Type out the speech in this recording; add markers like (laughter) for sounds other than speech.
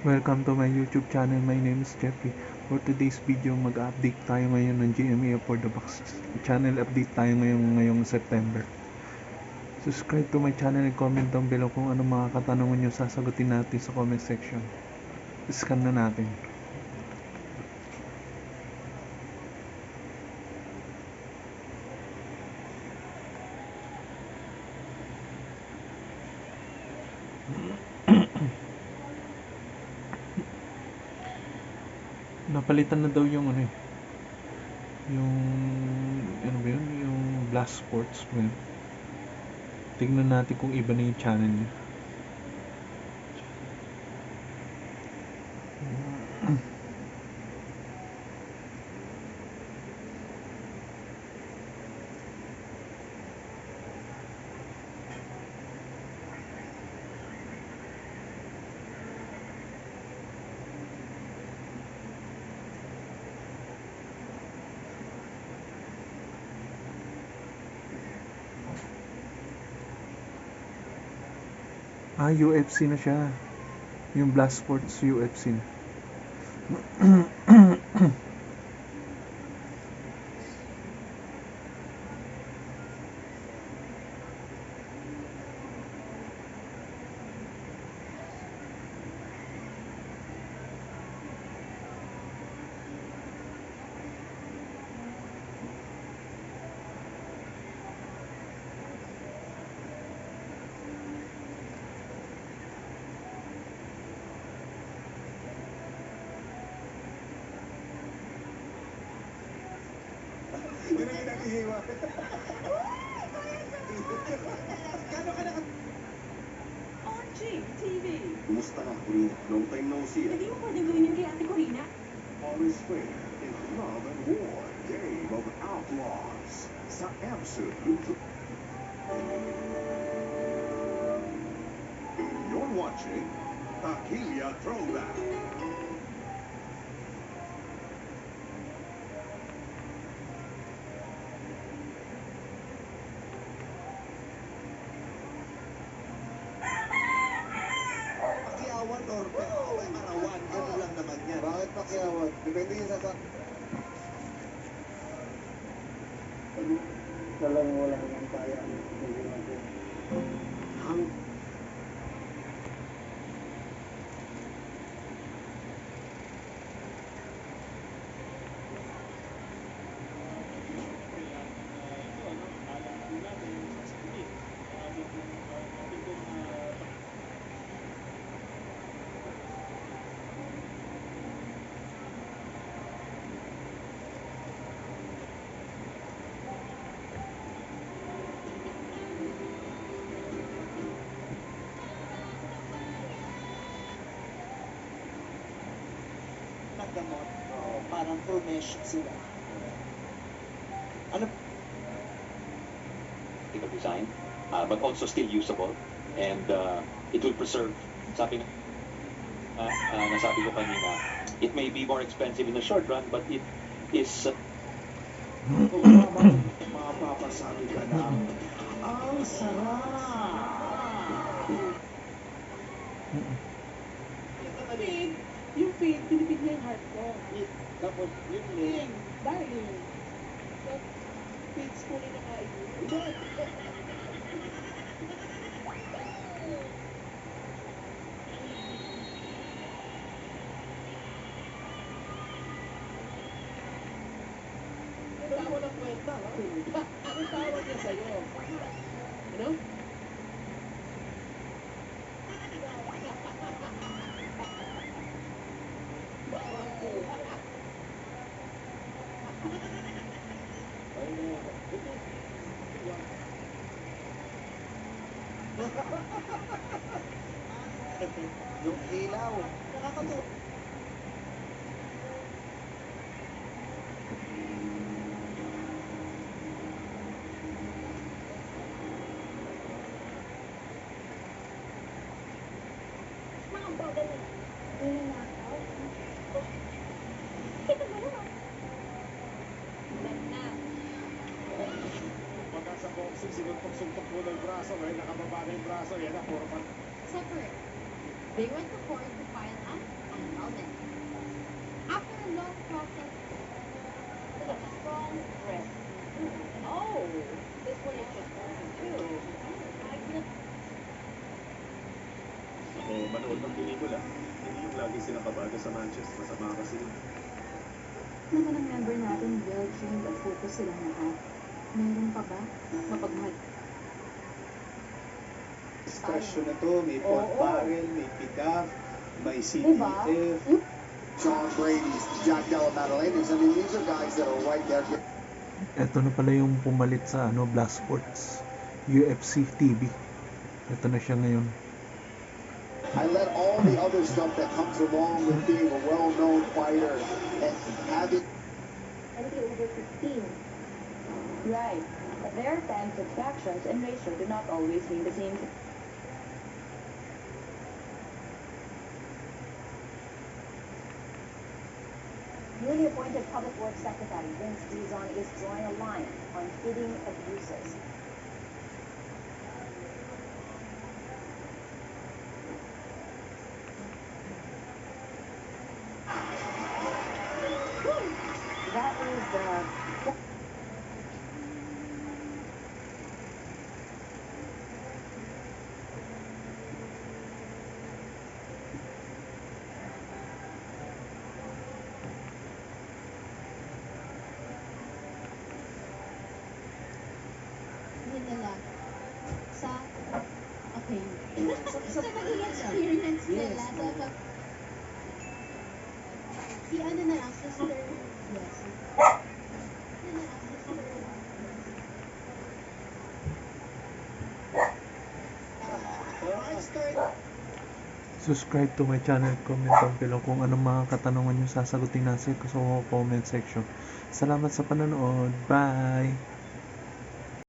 Welcome to my YouTube channel. My name is Jeffrey. For today's video, mag-update tayo ngayon ng GMA for the Box channel update tayo ngayong, ngayong September. Subscribe to my channel and comment down below kung ano mga katanungan nyo sasagutin natin sa comment section. Scan na natin. Napalitan na daw yung ano eh. Yung ano ba yun? Yung Blast Sports ba yun? Tingnan natin kung iba na yung channel niya. Ah, UFC na siya. Yung Blast Sports UFC na. (clears throat) Naghihiwa. Gano'n ka na RJ TV. Kumusta ka, Corina? Long time no see. Hindi mo pwede gawin yun kay Ate Corina? Always fair in Love and War, Game of Outlaws. Sa Absolute. You're watching Taquilla Throwback. Pakiawan? Depende yun sa sa... Walang wala nang kaya hindi natin. Gamot, oo, parang full mesh sila. Ano practical design, uh, but also still usable. And uh, it will preserve, sabi na, uh, uh, nasabi ko kanina, it may be more expensive in the short run, but it is uh, mapapasabi ka na, (laughs) ang sarap! Faith, yung faith, pinipig niya yung heart ko. Tapos yun eh. Darling. So, faith school na kain. Tawa ng kwenta, ha? (laughs) Ano tawag niya sa'yo? Ano? Yung ilaw. Nakakatuwa. Pagka sa boxing, sinuntok-suntok mo ng braso, eh, nakababa na yung braso, yan na, puro pa. Separate. They went to court to file an annulment. After a long process, with a strong threat. Oh, this one is just broken too. So, manood ng pelikula. Hindi yung lagi sinakabado sa Manchester. Masama kasi. Naman ang member natin, well-trained at focus silang lahat. Meron pa ba? Mapagmahal Discussion na to, may Oo. Fort Barrel, may PICAF, may Diba? CTF. Yung John Brady's, Jack Della Maddalena. I mean, these are guys that are right there. Ito na pala yung pumalit sa ano, Blast Sports. UFC TV. Ito na siya ngayon. I let all the other stuff that comes along with being a well-known fighter and having over 15. Right. Times that factions and ratio do not always mean the same thing. Newly appointed Public Works Secretary Vince Dizon is drawing a line on hidden abuses. That is uh, so, Sa naging experience nila sa pag... Si ano. Yes. Subscribe to my channel, comment down below kung anong mga katanungan nyo sasagutin natin sa comment section. Salamat sa panonood. Bye!